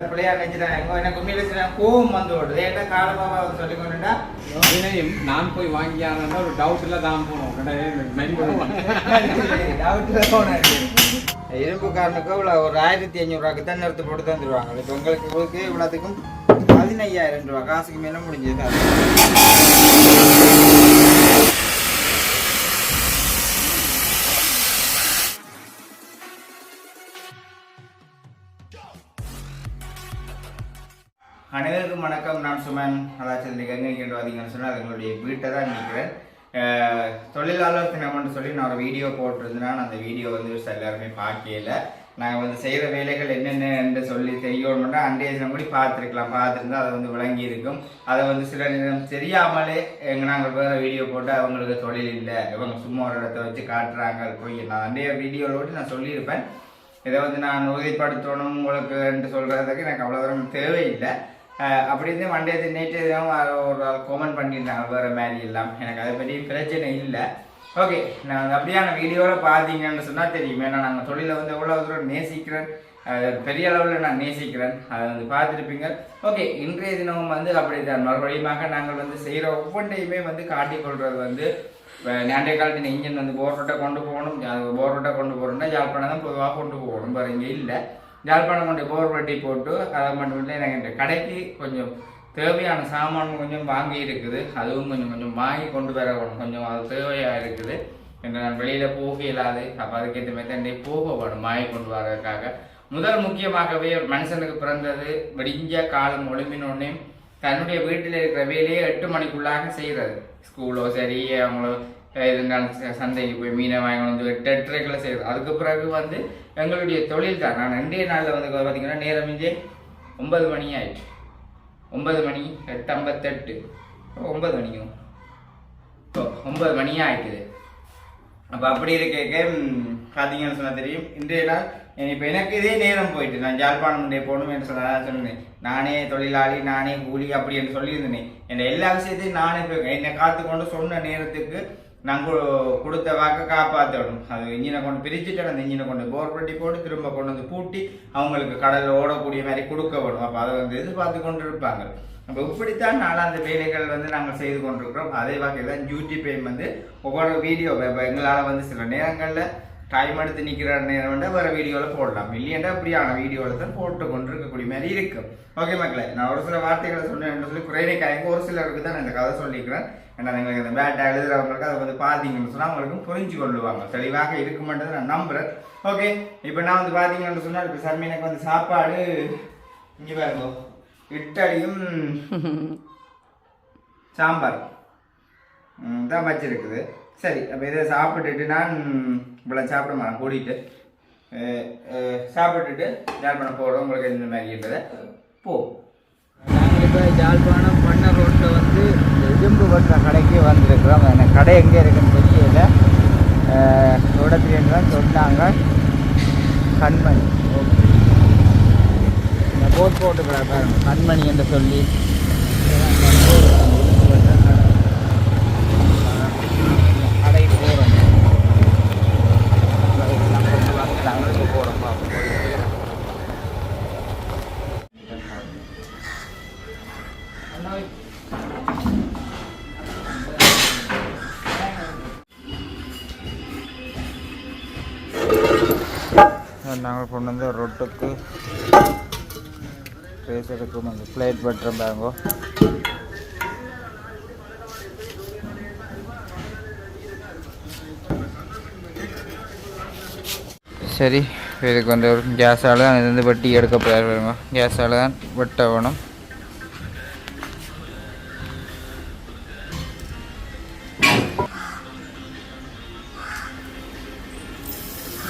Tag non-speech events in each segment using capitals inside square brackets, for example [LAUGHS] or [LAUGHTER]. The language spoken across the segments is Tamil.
பிள்ளையா நினைச்சிட்டாங்க எனக்கு நான் போய் வாங்கியானா ஒரு டவுட்ல தான் போனோம். இரும்புக்காரனுக்கு இவ்வளோ ஒரு ஆயிரத்தி ஐநூறுரூவாக்கு தான் நிறுத்து போட்டு தந்துடுவாங்க இப்போ உங்களுக்கு உங்களுக்கு இவ்வளோத்துக்கும் பதினையாயிரம் ரூபா காசுக்கு மேலே முடிஞ்சது அனைவருக்கும் வணக்கம். நான் சுமன். கலாச்சாரத்தில் எங்கே இருக்கின்ற பார்த்தீங்கன்னு சொன்னால் எங்களுடைய வீட்டை தான் நிற்கிறேன் தொழிலாளர் தினம்னு சொல்லி நான் ஒரு வீடியோ போட்டிருந்தேன். அந்த வீடியோ வந்து எல்லாருமே பார்க்கல. நாங்கள் வந்து செய்கிற வேலைகள் என்னென்ன என்று சொல்லி தெரியணும்னா அன்றைய தினம் கூட பார்த்துருக்கலாம். பார்த்துருந்தா அதை வந்து விளங்கி இருக்கும். அதை வந்து சில நேரம் தெரியாமலே எங்கள் நாங்கள் வேறு வீடியோ போட்டு அவங்களுக்கு தொழில் இல்லை. இவங்க சும்மா ஒரு இடத்த வச்சு காட்டுறாங்க போய். நான் அன்றைய வீடியோவில் நான் சொல்லியிருப்பேன். இதை வந்து நான் உறுதிப்படுத்தணும் உங்களுக்கு என்று சொல்கிறதுக்கு எனக்கு அவ்வளோ தூரம் தேவையில்லை. அப்படி இருந்து மண்டே நேற்று தினம் ஒரு கமெண்ட் பண்ணியிருந்தாங்க. வேறு மாதிரி எல்லாம். எனக்கு அதை பற்றி பிரச்சனை இல்லை. ஓகே நான் அப்படியான வீடியோவில் பார்த்தீங்கன்னு சொன்னால் தெரியும். ஏன்னா நாங்கள் தொழிலை வந்து எவ்வளோ தூரம் நேசிக்கிறேன் பெரிய அளவில் நான் நேசிக்கிறேன். அதை வந்து பார்த்துருப்பீங்க. ஓகே இன்றைய தினமும் வந்து அப்படி தான் மறுபடியுமாக நாங்கள் வந்து செய்கிற ஒவ்வொன்றையுமே வந்து காட்டிக்கொள்வது வந்து ஞாண்டே காலத்தின் இன்ஜின் வந்து போர் ரோட்டை கொண்டு போகணும். அது போர் ரோட்டை கொண்டு போகணும்னா யாழ்ப்பாணம் தான் பொதுவாக கொண்டு போகணும். வேறு இங்கே இல்லை. ஜாழ்ப்பாணம் கொண்டு போர் வட்டி போட்டு அதை மட்டும் இல்லை எனக்கு இந்த கடைக்கு கொஞ்சம் தேவையான சாமான் கொஞ்சம் வாங்கி இருக்குது. அதுவும் கொஞ்சம் கொஞ்சம் வாங்கி கொண்டு வர கொஞ்சம் அது தேவையாக இருக்குது என்று நான் வெளியில் போக இல்லாது அப்போ அதுக்கேற்ற மாதிரி தான் போக வேணும் வாங்கி கொண்டு வரதுக்காக. முதல் முக்கியமாகவே மனுஷனுக்கு பிறந்தது விடிஞ்ச காலம் ஒளிமினோடனே தன்னுடைய வீட்டில் இருக்கிற வேலையை எட்டு மணிக்குள்ளாக செய்கிறது. ஸ்கூலோ சரி அவங்களோ எதுனாலும் சந்தைக்கு போய் மீனை வாங்கி வந்து எட்டு எட்டரைக்குள்ளே செய்கிறது. அதுக்கு பிறகு வந்து எங்களுடைய தொழில் தான் நான் ரெண்டே நாளில் வந்து பார்த்தீங்கன்னா நேரம் இஞ்சே ஒன்பது மணி ஆயிடுச்சு ஒன்பது மணி எட்டு ஐம்பத்தெட்டு. ஒன்பது மணிக்கும் ஓ ஒன்பது மணியே ஆயிட்டுது அப்போ அப்படி இருக்க பார்த்தீங்கன்னு சொன்னால் தெரியும். இன்றைய நாள் இப்போ எனக்கு இதே நேரம் போயிட்டு நான் ஜாழ்ப்பாணம் டே போகணும் என்று சொன்னா சொன்னேன். நானே தொழிலாளி நானே கூலி அப்படி என்று சொல்லியிருந்தேன். என் எல்லா விஷயத்தையும் நானே போய் என்னை காத்துக்கொண்டு சொன்ன நேரத்துக்கு நாங்கள் கொடுத்த வாக்கை காப்பாற்றணும் அது இன்ஜினை கொண்டு பிரிச்சுட்டு அந்த இன்ஜினை கொண்டு போர் பட்டி போட்டு திரும்ப கொண்டு வந்து பூட்டி அவங்களுக்கு கடலில் ஓடக்கூடிய மாதிரி கொடுக்க வேணும். அப்போ அதை வந்து எதிர்பார்த்து கொண்டு இருப்பாங்க அப்போ இப்படித்தான் நாளாந்த வேலைகள் வந்து நாங்கள் செய்து கொண்டிருக்கிறோம். அதே வகையில் தான் டியூட்டி பேம் வந்து ஒவ்வொரு வீடியோ இப்போ எங்களால் வந்து சில நேரங்களில் டைம் எடுத்து நிற்கிற நேரம் வந்து வேறு வீடியோவில் போடலாம். இல்லையண்டா அப்படியான வீடியோவில் தான் போட்டு கொண்டு இருக்கக்கூடிய மாதிரி இருக்கும். ஓகே மக்களே நான் ஒரு சில வார்த்தைகளை சொன்னேன் சொல்லி குறைநை ஒரு சிலருக்கு தான் நான் இந்த கதை சொல்லிக்கிறேன். ஏன்னா எங்களுக்கு இந்த பேட்டை எழுதுறவங்களுக்கு அதை வந்து பார்த்தீங்கன்னு சொன்னால் அவங்களுக்கும் புரிஞ்சு கொள்ளுவாங்க. தெளிவாக இருக்குமென்றதை நான் நம்புறேன். ஓகே இப்போ நான் வந்து பார்த்தீங்கன்னு சொன்னால் இப்போ சர்மீனுக்கு வந்து சாப்பாடு இங்கே பாருங்க இட்டடியும் [LAUGHS] சாம்பார். தான் வச்சிருக்குது. சரி அப்போ இதை சாப்பிட்டுட்டு நான் இவ்வளோ சாப்பிட மாட்டேன் கூட்டிகிட்டு சாப்பிட்டுட்டு யாழ்ப்பாணம் போகிறோம் உங்களுக்கு இந்த மாதிரி இருந்ததை போ. நாங்கள் இப்போ யாழ்ப்பாணம் பண்ண ரோட்டில் வந்து இரும்பு வெட்டுற கடைக்கு வந்திருக்கிறோம். எனக்கு கடை எங்கே இருக்குன்னு தெரியல. இடத்துல தான் சொன்னாங்க? கண்மணி. ஓகே இந்த போட் போட்டு பாருங்கள் கண்மணி என்று சொல்லி. கடை போகிறோம் போகிறோம் நாங்கள் கொண்டு வந்து ரொட்டுக்கு பேசுறதுக்கு அந்த பிளேட் பட்டுறோம் பேங்கோ சரி இதுக்கு வந்து ஒரு கேஸால் தான் இது வந்து வெட்டி எடுக்க போயார் கேஸால் தான் வெட்ட வேணும்.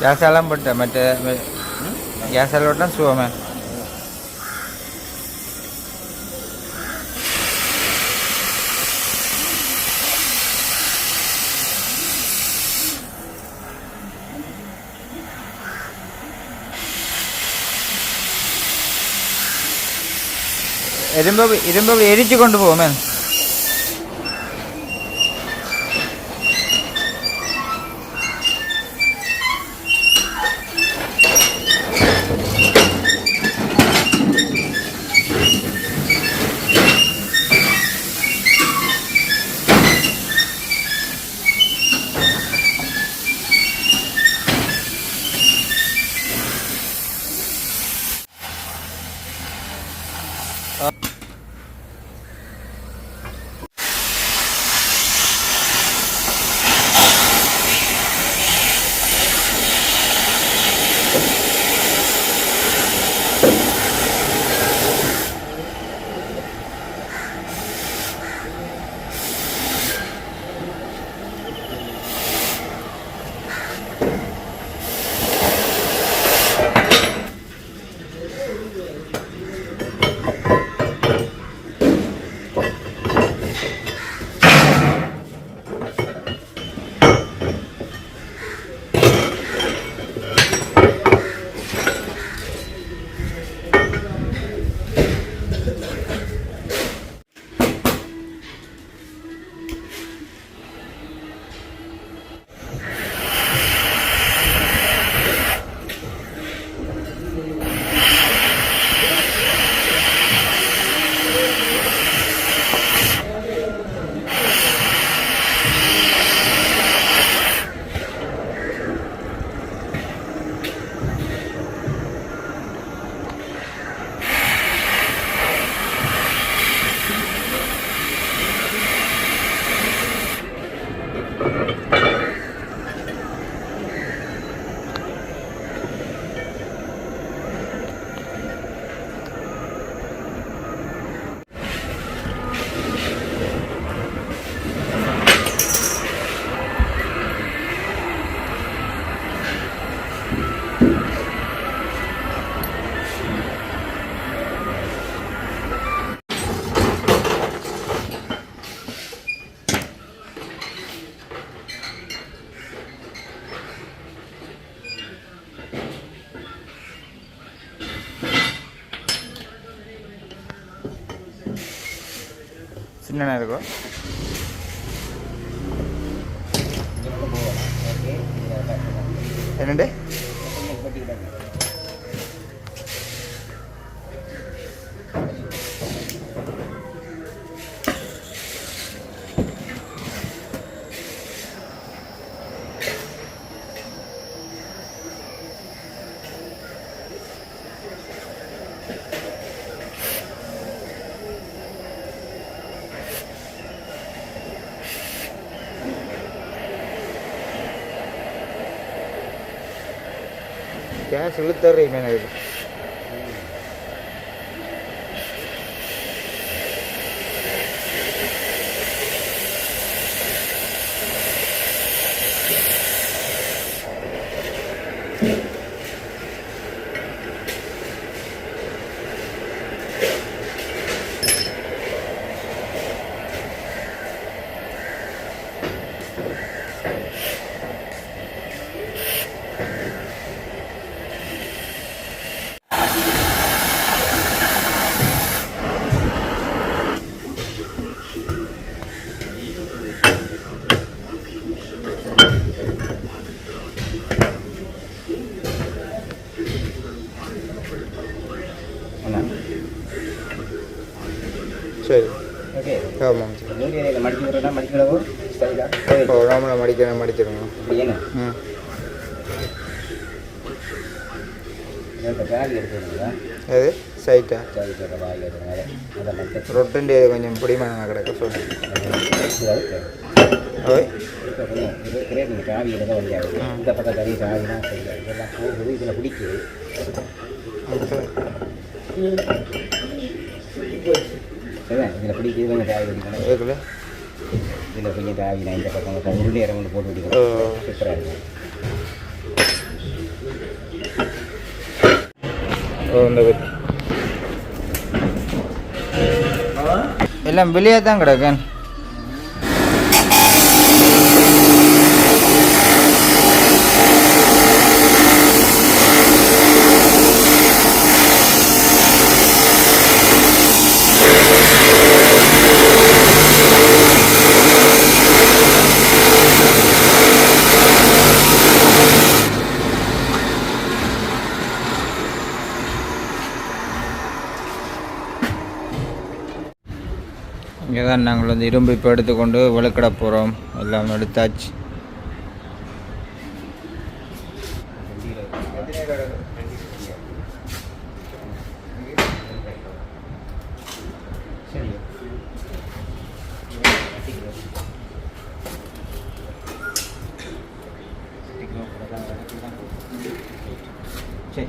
ഗ്യാസെല്ലാം പെട്ട മറ്റേ ഗ്യാസെല്ലാം ഇട്ടാൽ സുഖമേ. ഇരുമ്പ് ഇരുമ്പ് എരിച്ചു കൊണ്ടുപോകുമേ. Uh சின்ன இருக்கும் என்னண்டு கேஸ் இழுத்தர்றீ இது மடிச்சிருங்க இப்படி என்ன ம் இப்போ பேக் எடுத்துருங்களா அது சைட்டா சரி சரி வாய் எடுத்துருங்க அதை அதை? மட்டும் இதில் கொஞ்சம் சாவி நான் இந்த பக்கம் உருளி இடம் கொண்டு போட்டு ஓ பிடிக்கணும் சூப்பராக இருக்கும் எல்லாம் வெளியே தான் கிடக்கேன் தான் நாங்கள் வந்து இரும்பு இப்போ எடுத்துக்கொண்டு விளக்கிட போகிறோம் எல்லாம் எடுத்தாச்சு. சரி.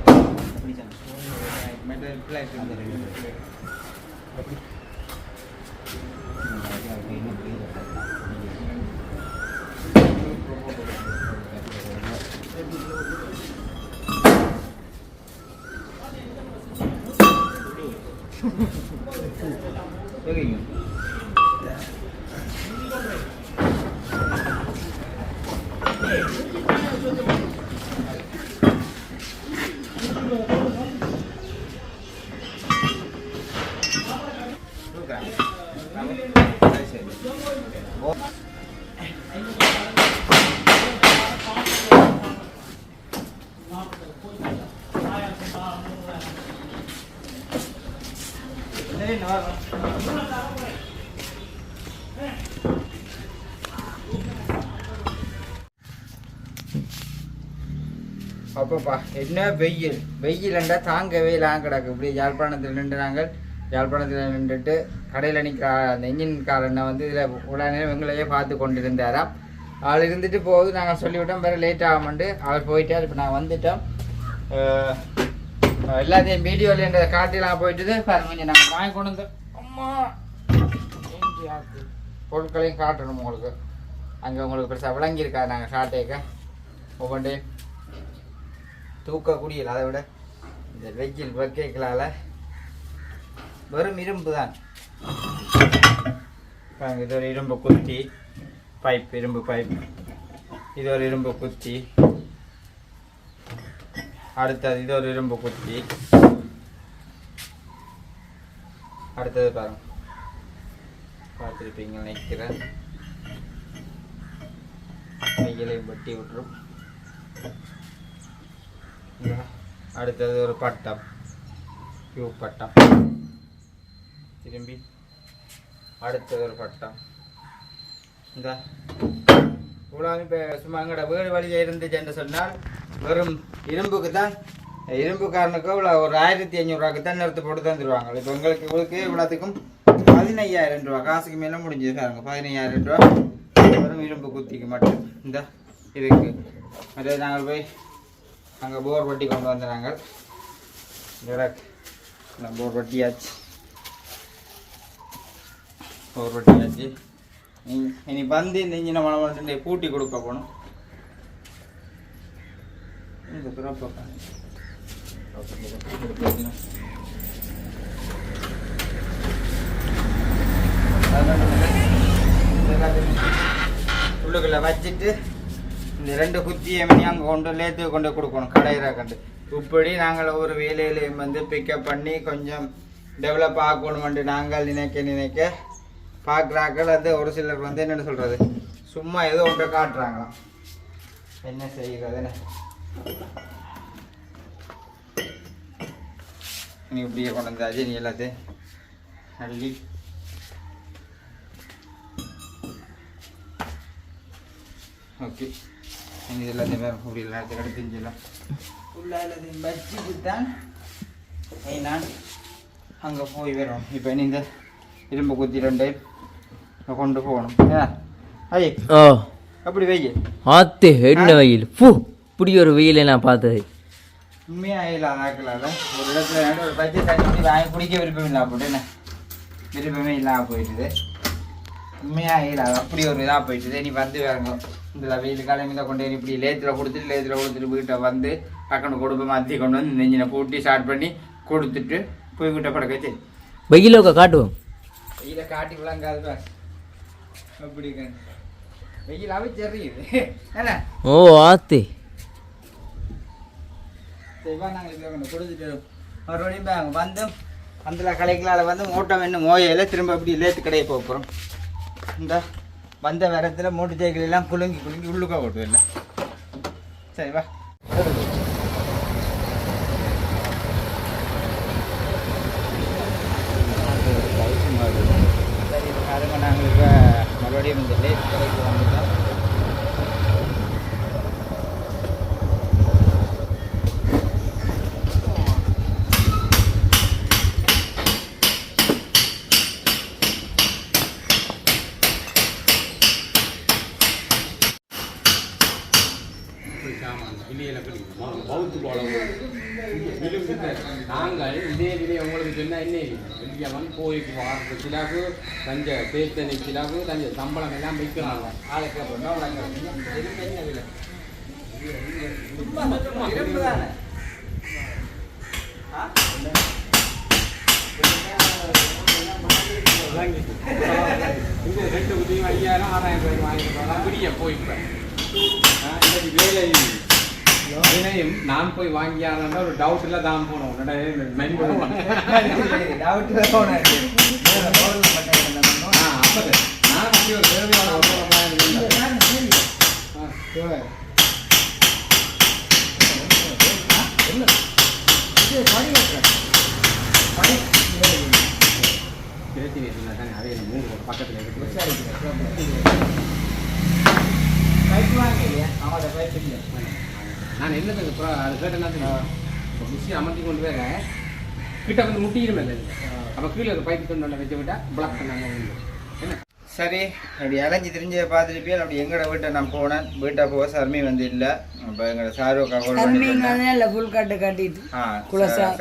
அப்பப்பா. என்ன வெயில்? வெயில் என்றால் தாங்கவே லாங் கிடக்கு. இப்படி யாழ்ப்பாணத்தில் நின்று நாங்கள் யாழ்ப்பாணத்தில் நின்றுட்டு கடையில் நிற்கிற அந்த இன்ஜின்காரனை வந்து இதில் உடனே எங்களையே பார்த்து கொண்டிருந்தாராம். ஆள் இருந்துட்டு போகுது. நாங்கள் சொல்லிவிட்டோம். வேறு லேட் ஆகும்ண்டு அவர் போயிட்டார். இப்போ நான் வந்துட்டோம். எல்லாத்தையும் வீடியோவில் என்ற காட்டிலாம் போயிட்டு பாருங்க கொஞ்சம் நாங்கள் வாங்கி கொண்டு வந்து அம்மா! பொருட்களையும் காட்டணும் உங்களுக்கு. அங்கே உங்களுக்கு பெருசாக விளங்கியிருக்காரு நாங்கள் காட்டேக்க. ஒவ்வொன்றையும் தூக்கக்கூடியல அதை விட இந்த வெஜ்ஜில் வைக்கலால வெறும் இரும்பு தான் இது ஒரு இரும்பு குத்தி பைப் இரும்பு பைப். இது ஒரு இரும்பு குத்தி. அடுத்தது இது ஒரு இரும்பு குத்தி. அடுத்தது பாருங்க. பார்த்துருப்பீங்க நினைக்கிறேன். கையிலையும் வெட்டி விட்டுரும். அடுத்தது ஒரு பட்டம். கியூ பட்டம். திரும்பி. அடுத்தது ஒரு பட்டம். இந்த. இவ்வளோ இப்போ சும்மா எங்கட வீடு வழியாக இருந்துச்சுன்னு சொன்னால் வெறும் இரும்புக்கு தான் இரும்புக்காரனுக்கு இவ்வளோ ஒரு ஆயிரத்தி ஐநூறுரூவாக்கு தான் நிறுத்து போட்டு தந்துடுவாங்க இப்போ உங்களுக்கு இவளுக்கு இவ்வளோத்துக்கும் பதினையாயிரம் ரூபா காசுக்கு மேலே முடிஞ்சது பாருங்க பதினையாயிரம் ரூபா வெறும் இரும்பு குத்திக்கு மட்டும். இந்த இதுக்கு. அதே நாங்கள் போய் அங்கே போர் வட்டி கொண்டு வந்த நாங்கள் நான் போர் வட்டியாச்சு. போர் வட்டியாச்சு. இனி- வந்து இந்த இன்ஜினை மன வந்து பூட்டி கொடுக்க போகணும். இந்த உள்ளுக்குள்ளே உள்ளுக்குள்ள வச்சுட்டு இந்த ரெண்டு குத்தியை அங்கே கொண்டு லேத்து கொண்டு கொடுக்கணும் கடையிற கண்டு. இப்படி நாங்கள் ஒரு வேலையிலையும் வந்து பிக்கப் பண்ணி கொஞ்சம் டெவலப் ஆக்கணுமென்று நாங்கள் நினைக்க நினைக்க பார்க்குறாக்கள் வந்து ஒரு சிலர் வந்து என்னென்னு சொல்கிறது சும்மா ஏதோ ஒன்றை காட்டுறாங்களாம். என்ன செய்கிறதுன்னு நீ இப்படியே கொண்டு வந்தாச்சு நீ எல்லாத்தையும் அள்ளி. ஓகே. இது எல்லாத்தையும் வேறு இப்படி எல்லாத்தையும் எடுத்து செஞ்சலாம் ஃபுல்லாக எல்லாத்தையும் வச்சுட்டு தான் நான் அங்கே போய் வரோம் இப்போ இந்த இரும்பு குத்தி ரெண்டு கொண்டு போகணும். ஐய். ஓ அப்படி வெய்ய ஆத்து என்ன வெயில்? பூ இப்படி ஒரு வெயிலை நான் பார்த்தது. உண்மையாக இல்லை அதாக்கலால ஒரு இடத்துல ஒரு பச்சை தண்ணி குடி வாங்கி குடிக்க விருப்பம் இல்லை அப்படி என்ன? விருப்பமே இல்லாமல் போயிட்டுது. உண்மையாக இல்லை அது அப்படி ஒரு இதாக போயிட்டுது. நீ வந்து வேறங்க. இந்த வெயில் கிளம்பில கொண்டு போய் இப்படி லேத்தில் கொடுத்துட்டு லேத்தில் கொடுத்துட்டு வீட்டை வந்து டக்குனு கொடுப்பை மாற்றி கொண்டு வந்து நெஞ்சினை பூட்டி ஸ்டார்ட் பண்ணி கொடுத்துட்டு போய் வீட்டை படக்க வச்சு. வெயிலோக்க காட்டுவோம் வெயில காட்டி விளங்காது அப்படி வெயிலாவே தெரியுது என்ன? ஓ ஆத்து. சரிப்பா நாங்கள் கொண்டு கொடுத்துட்டு மறுபடியும் வந்து அந்த கலைகளால் வந்து மூட்டை வேணும் மோயையில் திரும்ப அப்படி லேத்து கடையை போக போகிறோம் இந்த. வந்த வரத்தில் மூட்டை சைக்கிள் எல்லாம் குலுங்கி குலுங்கி உள்ளுக்கா ஓட்டு எல்லாம் சரி வா. நாங்கள் இப்போ மறுபடியும் இந்த லேட் கடைக்கு வந்துட்டோம் விலையில கிடைக்கும் பௌத்து போல விழுந்து நாங்கள் இதே விலையை உங்களுக்கு சொன்னா என்ன வெளியவன் கோயிலுக்கு தஞ்ச சிலாக்கு தஞ்சை தஞ்ச சம்பளம் எல்லாம் விற்கிறாங்க. ஆளுக்கு அப்புறம் தானே இந்த ரெண்டு உதவியும் ஐயாயிரம் ஆறாயிரம் ரூபாய் வாங்கிட்டு பிரிய போய் இப்போ. வேலை வினையும் நான் போய் வாங்கியாரன்னா ஒரு டவுட்ல தான் போனோம். டவுட் [LAUGHS] போனேன். மட்டும் இருந்தோம் ஆ, அப்பது. நான் ஒரு தேவையான பக்கத்துல இருக்கு. நான் அப்புறம் அது கேட்ட என்ன தெரியும்? மிஷின் அமர்த்தி கொண்டு வேற. கிட்ட வந்து முட்டிடும் இல்லை அப்போ கீழே ஒரு பைப் கொண்டு வச்சு விட்டா பிளாக் பண்ணாங்க சரி அப்படி அலைஞ்சு தெரிஞ்ச பார்த்துருப்பியல் அப்படி எங்கட வீட்டை நான் போனேன். வீட்டை போக சர்மி வந்து இல்லை. அப்போ எங்களோட சாரோக்கா கால் பண்ணி ஃபுல் கட்டு கட்டிட்டு.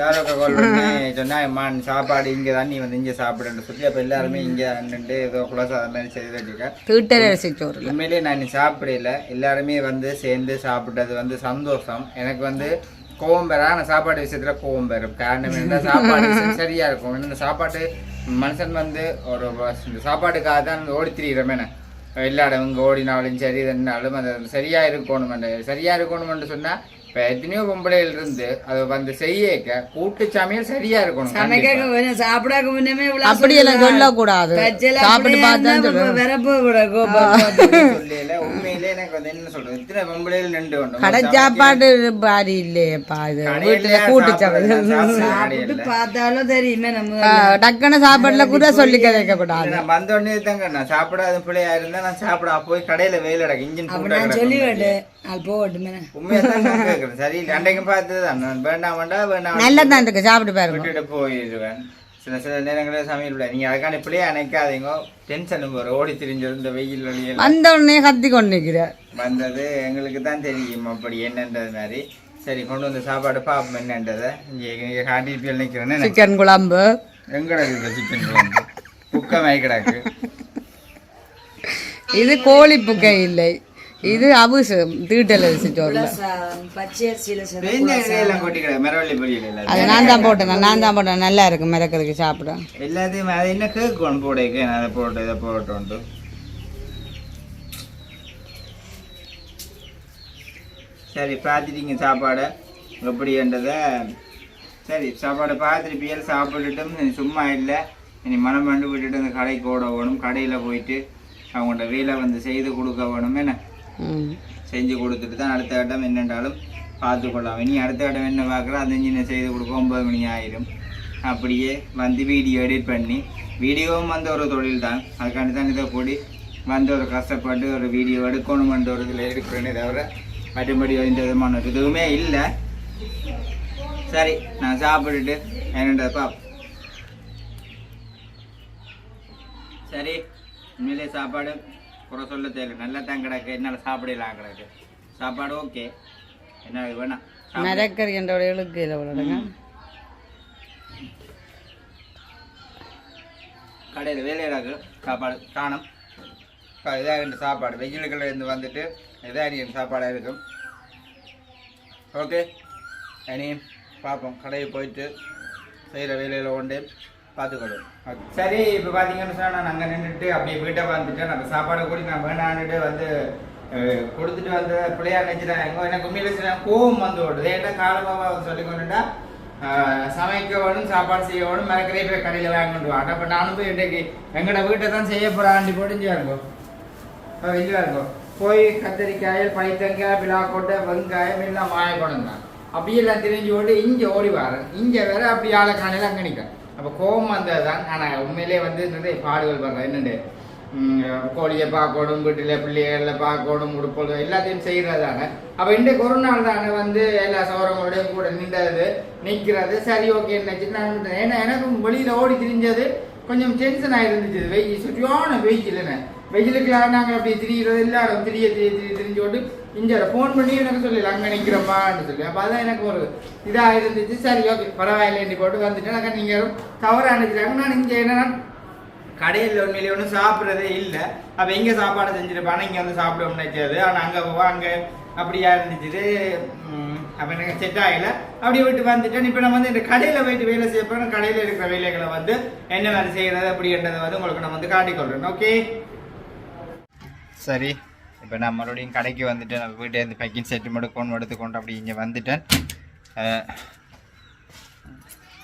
சாரோக்கா கால் பண்ணி சொன்னா அம்மா நீ சாப்பாடு இங்கே தான் நீ வந்து இங்கே சாப்பிடுன்னு சொல்லி அப்போ எல்லாருமே இங்கே நின்று ஏதோ குலசா மாதிரி செய்து சோறு உண்மையிலேயே நான் சாப்பிடல. எல்லாருமே வந்து சேர்ந்து சாப்பிட்டது வந்து சந்தோஷம். எனக்கு வந்து கோவம் பெற ஆனால் சாப்பாடு விஷயத்துல கோவம் பெறும் காரணம் என்ன? சாப்பாடு விஷயம் சரியா இருக்கும். இந்த சாப்பாட்டு? மனுஷன் வந்து ஒரு இந்த சாப்பாட்டுக்காக தான் ஓடி திரியிறமேன எல்லா இடம் இங்கே ஓடினாலும் சரி இதனாலும் அது சரியா இருக்கணும் சரியா இருக்கணும்னு சொன்னா இப்போ எத்தனையோ பொம்பளைகள் இருந்து அதை வந்து செய்யக்க கூட்டு சமையல் சரியா இருக்கணும் சமைக்க. கொஞ்சம் சாப்பிடாக்க முன்னமே இவ்வளவு அப்படியெல்லாம் சொல்லுவாங்க. சொல்லக்கூடாது சாப்பிட்டு பார்த்தா. வரப்போ சொல்லல உண்மையிலே எனக்கு வந்து என்ன சொல்றது இத்தனை பொம்பளைகள் நின்று கொண்டு கடை சாப்பாடு பாரி இல்லையேப்பா இது வீட்டுல கூட்டு கடையில. பார்த்தாலும் தெரியுமே நம்ம ஆ, டக்குன்னு சாப்பாடுல கூட சொல்லி கிடைக்கக்கூடாது நான் வந்த உடனே தாங்க நான் சாப்பிடாத பிள்ளையா இருந்தா நான் சாப்பிட போய் கடையில வெயில் அடக்கு இன்ஜின் சொல்லி கிடக்கும். வேட்டேன் அது போகட்டுமே உண்மையா தான் நான் கேட்கிறேன். சரி அன்றைக்கும் பார்த்ததுதான். நான் வேண்டாம் வேண்டாம் வேண்டாம் நல்லா தான் இருக்கு சாப்பிட்டு பாருங்க. போயிடுவேன் சில சில நேரங்களில் சமையல் விட. நீங்க அதுக்கான பிள்ளைய அணைக்காதீங்க. டென்ஷன் போற ஓடி திரிஞ்சது இந்த வெயில் வழியில் வந்த உடனே கத்தி கொண்டு வந்தது எங்களுக்கு தான் தெரியும். அப்படி என்னன்றது மாதிரி. சரி கொண்டு வந்த சாப்பாடு பாப்போம் என்னன்றதை. இங்கே காட்டிட்டு நிற்கிறேன்னு சிக்கன் குழம்பு. எங்கடா இருக்கு சிக்கன் குழம்பு? கிடக்கு. இது கோழி புக்கை இல்லை. இது அபுசு தீட்டல் எல்லாம் அது நான் தான் போட்டேன் நான் தான் போட்டேன் நல்லா இருக்கு மிதக்கிறதுக்கு சாப்பிட. எல்லாத்தையும் அது என்ன கேக் போடைக்கு நான் அதை போட்டு இதை போட்டோண்டு சரி பார்த்துட்டீங்க சாப்பாடை. எப்படின்றதை சரி சாப்பாடை பார்த்துருப்பியல் சாப்பிட்டுட்டும் நீ சும்மா இல்லை. இனி மனம் பண்ணி விட்டுட்டு அந்த கடைக்கு ஓட வேணும். கடையில் போயிட்டு அவங்கள்ட்ட வேலை வந்து செய்து கொடுக்க வேணும். என்ன? செஞ்சு கொடுத்துட்டு தான் அடுத்த கட்டம் என்னென்றாலும் பார்த்து கொள்ளலாம் இனி அடுத்த கட்டம் என்ன பார்க்குறோம்? அந்த இன்ஜினை செய்து கொடுக்க ஒம்பது மணி ஆயிரும். அப்படியே வந்து வீடியோ எடிட் பண்ணி வீடியோவும் வந்து ஒரு தொழில் தான். அதுக்காண்டி தான் இதை கூடி வந்து ஒரு கஷ்டப்பட்டு ஒரு வீடியோ எடுக்கணுமென்ற ஒரு இதில் இருக்கிறேனே தவிர மற்றபடி எந்த விதமான ஒரு இதுவுமே இல்லை. சரி நான் சாப்பிட்டுட்டு என்னன்றதை பா சரி உண்மையிலே சாப்பாடு. குறை சொல்ல தேவையில்லை நல்லா தான் கிடக்கு. என்னால் சாப்பிடலாம் கிடக்கு. சாப்பாடு ஓகே. என்ன வேணாம். மிதக்கறி என்ற இழுக்கு இல்லை கடையில் வேலையிடாக்கு சாப்பாடு காணும் இதாக சாப்பாடு. வெயிலுக்குள்ள இருந்து வந்துட்டு இதாக என் சாப்பாடாக இருக்கும். ஓகே. இனி பார்ப்போம். கடையை போயிட்டு செய்கிற வேலையில் கொண்டு பார்த்துக்கணும் சரி இப்போ பார்த்தீங்கன்னு சொன்னால் நான் அங்கே நின்றுட்டு அப்படியே வீட்டை வந்துட்டு நம்ம சாப்பாடு கூட நான் வேணான்னுட்டு வந்து கொடுத்துட்டு வந்து பிள்ளையார் நினச்சிட்டேன் எங்கே எனக்கு உண்மையில சில கோவம் வந்து ஓடுது. ஏன்னா காலமாக சொல்லி கொண்டுட்டா? சமைக்கணும் சமைக்க வேணும் சாப்பாடு செய்ய வேணும் மறக்கிறே போய் கடையில் வாங்கிட்டு வாங்க அப்போ நானும் போய் இன்றைக்கு எங்களோட வீட்டை தான் செய்ய போகிறாண்டி போட்டு இருக்கும் வெளியாக இருக்கும் போய் கத்திரிக்காய் பைத்தங்காய் பிலாக்கொட்டை வெங்காயம் எல்லாம் வாய கொண்டு அப்படியே எல்லாம் தெரிஞ்சு ஓடி இங்கே ஓடி வரேன். இங்கே வேற அப்படி ஆளை காணையில் அங்கே நிற்கிறேன் அப்போ கோபம் வந்தது தான் ஆனால் உண்மையிலே வந்து நிறைய பாடுகள் படுறேன் என்னண்டு? கோழியை பார்க்கணும் வீட்டில் பிள்ளைகளை பார்க்கணும் உடுப்பொழுது எல்லாத்தையும் செய்கிறதாங்க அப்போ இன்றைக்கு ஒரு நாள் தானே வந்து எல்லா சோரங்களோடையும் கூட நின்றது நிற்கிறது சரி ஓகே நினச்சிட்டு நான் ஏன்னா எனக்கும் வெளியில் ஓடி திரிஞ்சது கொஞ்சம் டென்ஷன் ஆகிருந்துச்சு வெயில் சுற்றியான வெயில் என்ன வெயிலுக்குலாம் நாங்கள் அப்படி திரிகிறது எல்லாரும் திரிய திரிய திரிய திரிஞ்சு போட்டு இங்கே ஃபோன் பண்ணி எனக்கு சொல்லல அங்கே நிற்கிறோமான்னு சொல்லி. அப்போ அதான் எனக்கு ஒரு இதாக இருந்துச்சு. சரி ஓகே பரவாயில்லைன்னு போட்டு வந்துட்டேன். அக்கா நீங்கள் தவறாக அனுப்பிச்சாங்க நான் இங்கே என்னன்னா கடையில் உண்மையிலே ஒன்றும் சாப்பிட்றதே இல்லை. அப்போ எங்கே சாப்பாடு செஞ்சுருப்பானா? இங்கே வந்து சாப்பிட நினைச்சது ஆனால் அங்கே போவா அங்கே அப்படியா இருந்துச்சு அப்போ எனக்கு செட் ஆகலை. அப்படியே விட்டு வந்துட்டேன். இப்போ நம்ம வந்து இந்த கடையில் போயிட்டு வேலை செய்ய கடையில் இருக்கிற வேலைகளை வந்து என்ன வேலை செய்கிறது அப்படின்றத வந்து உங்களுக்கு நான் வந்து காட்டிக்கொள்கிறேன் ஓகே சரி. இப்போ நான் மறுபடியும் கடைக்கு வந்துட்டேன். நான் வீட்டிலேருந்து பேக்கிங் செட்டு மட்டும் கொண்டு எடுத்துக்கொண்டு அப்படி இங்கே வந்துட்டேன்.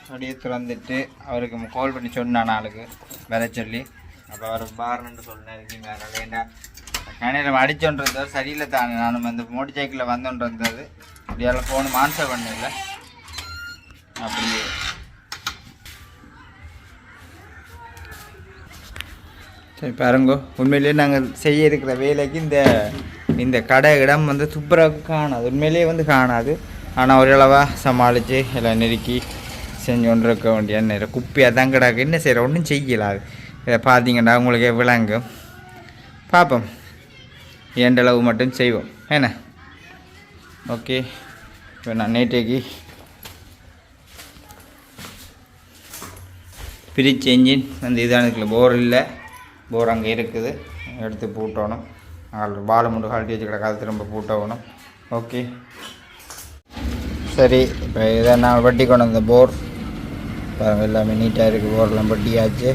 அப்படியே திறந்துட்டு அவருக்கு கால் பண்ணி சொன்னான் ஆளுக்கு வர சொல்லி. அப்போ அவர் பாருன்னு சொன்னேன் இருக்கீங்க வேறு என்ன கணையில் அடிச்சோன்றது சரியில்லை தானே. நான் அந்த மோட்டர் சைக்கிளில் வந்தோன்றது அப்படியெல்லாம் ஃபோன் ஆன்சர் பண்ணல. அப்படியே சரி பாருங்கோ உண்மையிலேயே நாங்கள் செய்ய இருக்கிற வேலைக்கு இந்த இந்த கடை இடம் வந்து சூப்பராக காணாது உண்மையிலேயே வந்து காணாது. ஆனால் ஓரளவாக சமாளித்து எல்லாம் நெருக்கி செஞ்சு கொண்டு இருக்க வேண்டிய நேரம். குப்பியாக தான் கிடக்கு. என்ன செய்கிற ஒன்றும் செய்யலாது இதை பார்த்தீங்கன்னா உங்களுக்கு விளங்கும். பார்ப்போம் ஏண்டளவு மட்டும் செய்வோம். என்ன? ஓகே. இப்போ நான் நேற்றைக்கு பிரிச்சு என்ஜின் அந்த இதான போர் இல்லை. போர் அங்கே இருக்குது. எடுத்து பூட்டணும். ஆள் பால் முண்டு கழட்டி வச்சு கிடக்காது திரும்ப பூட்டணும். ஓகே. சரி இப்போ இதை நான் வட்டி கொண்டு வந்த போர். பாருங்கள் எல்லாமே நீட்டாக இருக்குது போர்லாம் வட்டியாச்சு.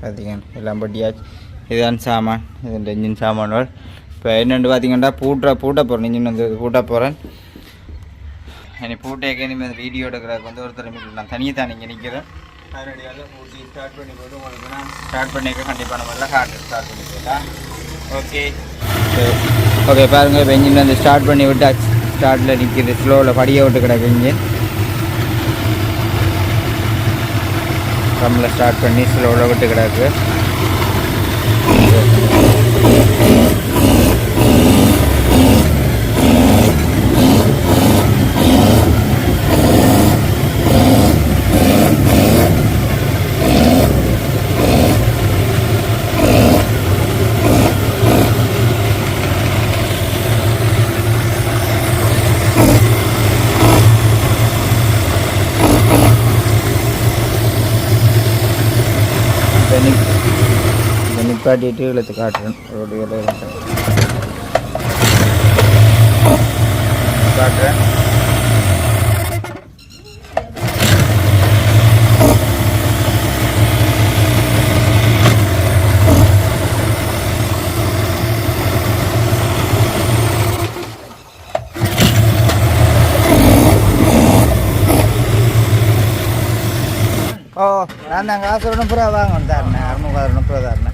பார்த்தீங்கன்னா எல்லாம் வட்டியாச்சு. இதுதான் சாமான். இது இன்ஜின் சாமான்கள் இப்போ என்னென்னு பார்த்தீங்கன்னா பூட்டுற பூட்ட போகிறேன் இன்ஜின் வந்து பூட்ட போகிறேன் என்னை பூட்டேக்க இனிமேல் வீடியோ எடுக்கிறதுக்கு வந்து ஒருத்தர் நான் தனியாக தான் இங்கே நிற்கிறேன் அதனுடைய பூட்டி ஸ்டார்ட் பண்ணி போட்டு உங்களுக்கு நான் ஸ்டார்ட் பண்ணிக்க கண்டிப்பாக நம்ம ஹார்ட் ஸ்டார்ட் பண்ணி போயிடலாம் ஓகே ஓகே பாருங்கள் இப்போ இன்ஜின் வந்து ஸ்டார்ட் பண்ணி விட்டு ஸ்டார்ட்டில் நிற்கிது ஸ்லோவில் படியை விட்டு கிடக்கு இன்ஜின் கம்மில் ஸ்டார்ட் பண்ணி ஸ்லோவில் விட்டு கிடக்கு இப்போ நிப் காட்டிட்டு இழுத்து காட்டுறேன். ரோடு வேலை காட்டுறேன். ஓ நான் தான் காசு முப்பது ரூபா வாங்கணும் தரேன் அறுநூறு ரூபா தரேன்